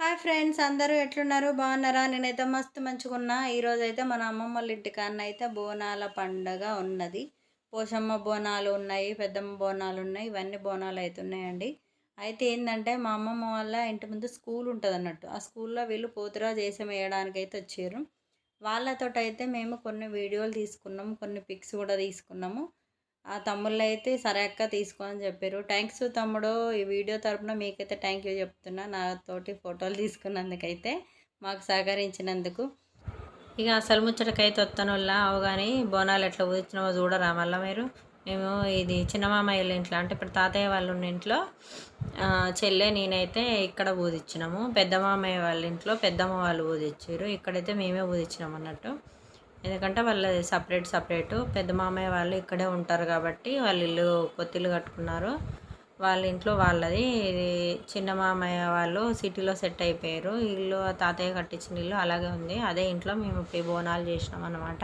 Hi friends అందరూ ఎట్లున్నారు? బాగున్నారా? నేనైతే మస్తు మంచిగున్నా. ఈరోజు అయితే మన అమ్మమ్మ వాళ్ళ ఇంటికాన్న అయితే బోనాల పండగ ఉన్నది. పోషమ్మ బోనాలు ఉన్నాయి పెద్దమ్మ బోనాలు ఉన్నాయి ఇవన్నీ బోనాలు అయితే ఉన్నాయండి. అయితే ఏంటంటే మా అమ్మమ్మ వాళ్ళ ఇంటి ముందు స్కూల్ ఉంటుంది అన్నట్టు. ఆ స్కూల్లో వీళ్ళు పోతురా చేసం వేయడానికి అయితే వచ్చారు. వాళ్ళతో అయితే మేము కొన్ని వీడియోలు తీసుకున్నాము కొన్ని పిక్స్ కూడా తీసుకున్నాము. ఆ తమ్ముళ్ళు అయితే సరే అక్క తీసుకో అని చెప్పారు. థ్యాంక్స్ తమ్ముడు ఈ వీడియో తరపున మీకైతే థ్యాంక్ యూ చెప్తున్నా. నాతోటి ఫోటోలు తీసుకున్నందుకైతే మాకు సహకరించినందుకు. ఇక అసలు ముచ్చటకైతే వస్తాను అవు కానీ బోనాలు ఎట్లా ఊదించినవో చూడరా మళ్ళీ మీరు? మేము ఇది చిన్న మామయ్య ఇంట్లో అంటే ఇప్పుడు తాతయ్య వాళ్ళు ఉన్న ఇంట్లో చెల్లె నేనైతే ఇక్కడ ఊదిచ్చినాము. పెద్ద మామయ్య వాళ్ళ ఇంట్లో పెద్దమ్మ వాళ్ళు ఊదిచ్చారు ఇక్కడైతే మేమే ఊదిచ్చినాం అన్నట్టు ఎందుకంటే వాళ్ళది సపరేట్ సపరేటు పెద్ద మామయ్య వాళ్ళు ఇక్కడే ఉంటారు కాబట్టి వాళ్ళు ఇల్లు కొత్తిల్లు కట్టుకున్నారు. వాళ్ళ ఇంట్లో వాళ్ళది. ఇది చిన్న మామయ్య వాళ్ళు సిటీలో సెట్ అయిపోయారు. ఇల్లు తాతయ్య కట్టించిన ఇల్లు అలాగే ఉంది. అదే ఇంట్లో మేము ఇప్పుడు బోనాలు చేసినాం అనమాట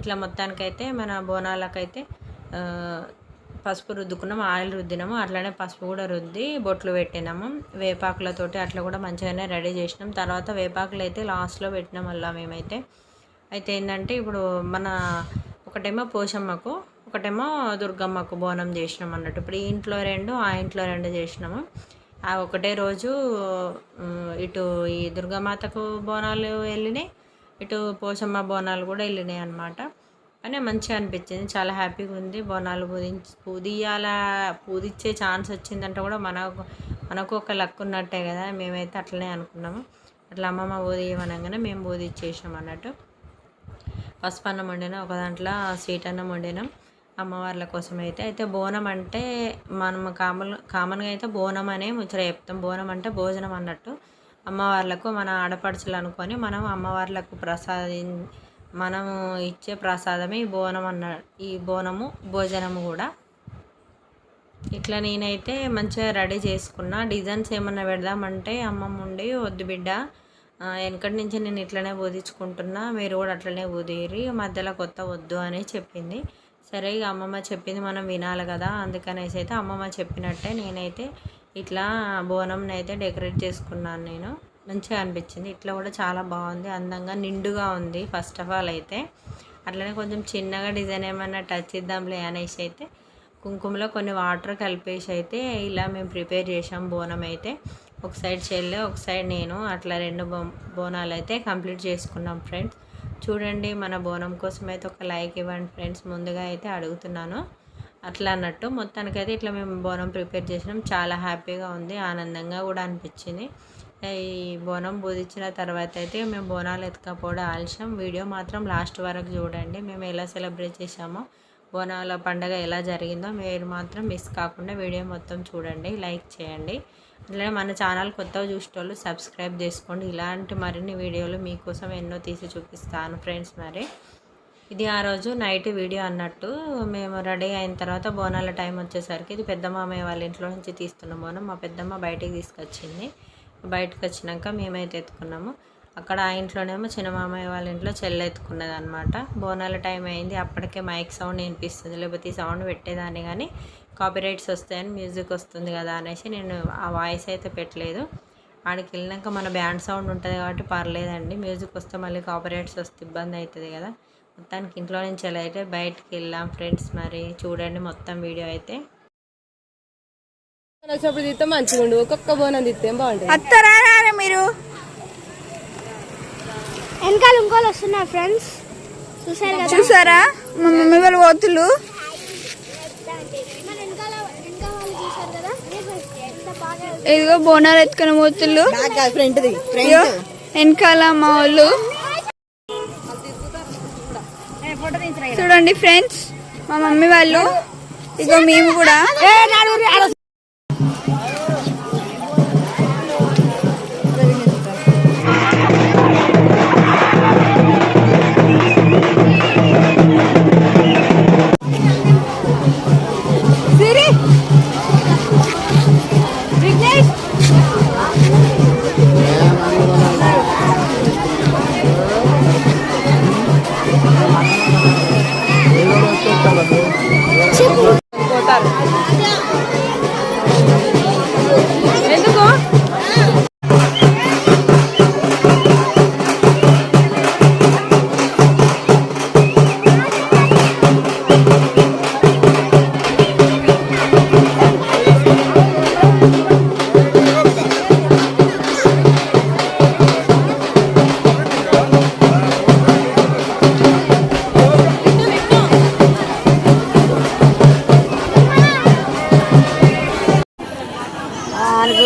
ఇట్లా మొత్తానికైతే మన బోనాలకైతే పసుపు రుద్దుకున్నాము ఆయిల్ రుద్దినాము. అట్లానే పసుపు కూడా రుద్ది బొట్లు పెట్టినాము. వేపాకులతోటి అట్లా కూడా మంచిగానే రెడీ చేసినాం. తర్వాత వేపాకులు అయితే లాస్ట్లో పెట్టినాం అలా మేమైతే. అయితే ఏంటంటే ఇప్పుడు మన ఒకటేమో పోషమ్మకు ఒకటేమో దుర్గమ్మకు బోనం చేసినాం అన్నట్టు. ఇప్పుడు ఈ ఇంట్లో రెండు ఆ ఇంట్లో రెండు చేసినాము. ఆ ఒకటే రోజు ఇటు ఈ దుర్గామాతకు బోనాలు వెళ్ళినాయి ఇటు పోషమ్మ బోనాలు కూడా వెళ్ళినాయి అన్నమాట. కానీ మంచిగా అనిపించింది. చాలా హ్యాపీగా ఉంది. బోనాలు పూజించి పూదియాల పూదిచ్చే ఛాన్స్ వచ్చిందంటే కూడా మనకు మనకు ఒక లక్ ఉన్నట్టే కదా. మేమైతే అట్లనే అనుకున్నాము. అట్లా అమ్మమ్మ ఊదియమనగానే మేము ఊదిచ్చేసాం అన్నట్టు. పసుపు అన్నం వండినా ఒక దాంట్లో స్వీట్ అన్నం వండినాం అమ్మవార్ల కోసం అయితే. అయితే బోనం అంటే మనం కామన్ కామన్గా అయితే బోనం అనే ముచ్చట చెప్తాం. బోనం అంటే భోజనం అన్నట్టు అమ్మవార్లకు మన ఆడపడుచులు అనుకొని మనం అమ్మవార్లకు ప్రసాది మనము ఇచ్చే ప్రసాదమే ఈ బోనం అన్న ఈ బోనము భోజనము కూడా. ఇట్లా నేనైతే మంచిగా రెడీ చేసుకున్నా. డిజైన్స్ ఏమన్నా పెడదామంటే అమ్మమ్మ ఉండి వద్దు బిడ్డ వెనకటి నుంచి నేను ఇట్లనే బోధించుకుంటున్నా మీరు కూడా అట్లనే బోధిరి మధ్యలో కొత్త వద్దు అని చెప్పింది. సరే ఇక అమ్మమ్మ చెప్పింది మనం వినాలి కదా అందుకనేసి అయితే అమ్మమ్మ చెప్పినట్టే నేనైతే ఇట్లా బోనంని అయితే డెకరేట్ చేసుకున్నాను నేను. మంచిగా అనిపించింది. ఇట్లా కూడా చాలా బాగుంది అందంగా నిండుగా ఉంది ఫస్ట్ ఆఫ్ ఆల్ అయితే. అట్లనే కొంచెం చిన్నగా డిజైన్ ఏమైనా టచ్ ఇద్దాంలే అనేసి అయితే కుంకుమలో కొన్ని వాటర్ కలిపేసి అయితే ఇలా మేము ప్రిపేర్ చేసాం బోనం అయితే. ఒక సైడ్ చెల్లె ఒక సైడ్ నేను. అట్లా రెండు బో బోనాలు అయితే కంప్లీట్ చేసుకున్నాం ఫ్రెండ్స్. చూడండి మన బోనం కోసం అయితే ఒక లైక్ ఇవ్వండి ఫ్రెండ్స్. ముందుగా అయితే అడుగుతున్నాను. అట్లా అన్నట్టు మొత్తానికైతే ఇట్లా మేము బోనం ప్రిపేర్ చేసినాం. చాలా హ్యాపీగా ఉంది ఆనందంగా కూడా అనిపించింది. ఈ బోనం బోధించిన తర్వాత అయితే మేము బోనాలు ఎత్తుకపోవడం ఆలస్యం. వీడియో మాత్రం లాస్ట్ వరకు చూడండి. మేము ఎలా సెలబ్రేట్ చేసామో బోనాల పండగ ఎలా జరిగిందో మీరు మాత్రం మిస్ కాకుండా వీడియో మొత్తం చూడండి లైక్ చేయండి. అలాగే మన ఛానల్ కొత్తగా చూసేటోళ్ళు సబ్స్క్రైబ్ చేసుకోండి. ఇలాంటి మరిన్ని వీడియోలు మీకోసం ఎన్నో తీసి చూపిస్తాను ఫ్రెండ్స్ మరి. ఇది ఆ రోజు నైట్ వీడియో అన్నట్టు మేము రెడీ అయిన తర్వాత బోనాల టైం వచ్చేసరికి ఇది పెద్దమ్మ వాళ్ళ ఇంట్లో నుంచి తీస్తున్న బోనం. మా పెద్దమ్మ బయటికి తీసుకొచ్చింది. బయటకు వచ్చినాక మేమైతే ఎత్తుకున్నాము. అక్కడ ఆ ఇంట్లోనేమో చిన్న మామయ్య వాళ్ళ ఇంట్లో చెల్లె ఎత్తుకున్నది అనమాట బోనాల టైం అయింది. అప్పటికే మైక్ సౌండ్ వినిపిస్తుంది. లేకపోతే ఈ సౌండ్ పెట్టేదాన్ని కానీ కాపీరైట్స్ వస్తాయని మ్యూజిక్ వస్తుంది కదా అనేసి నేను ఆ వాయిస్ అయితే పెట్టలేదు. ఆడికి వెళ్ళినాక మన బ్యాండ్ సౌండ్ ఉంటుంది కాబట్టి పర్లేదండి. మ్యూజిక్ వస్తే మళ్ళీ కాపీరైట్స్ వస్తే ఇబ్బంది అవుతుంది కదా. మొత్తానికి ఇంట్లో నుంచి ఎలా అయితే బయటికి వెళ్ళాం ఫ్రెండ్స్ మరి చూడండి మొత్తం వీడియో అయితే. మంచిగా ఉండు ఒక్కొక్క బోనం తిత్తే బాగుంటుంది మీరు? వెనకాల ఇంకోళ్ళు వస్తున్నారు ఫ్రెండ్స్. చూసారు కదా? చూసారా? మా మమ్మీ వాళ్ళు పోతులు ఇదిగో బోనాలు ఎత్తుకున్న పోతులు ఇదిగో వెనకాల మా వాళ్ళు. చూడండి ఫ్రెండ్స్ మా మమ్మీ వాళ్ళు. ఇదిగో మేము కూడా.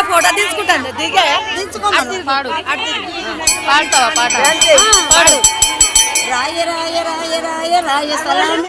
బిడ్డ ఫోటో తీసుకుంటాను. దిగే. దించుకోమను పాడు. పాడతావా పాట? పాడు. రాయే రాయే రాయే రాయే రాయే సలాం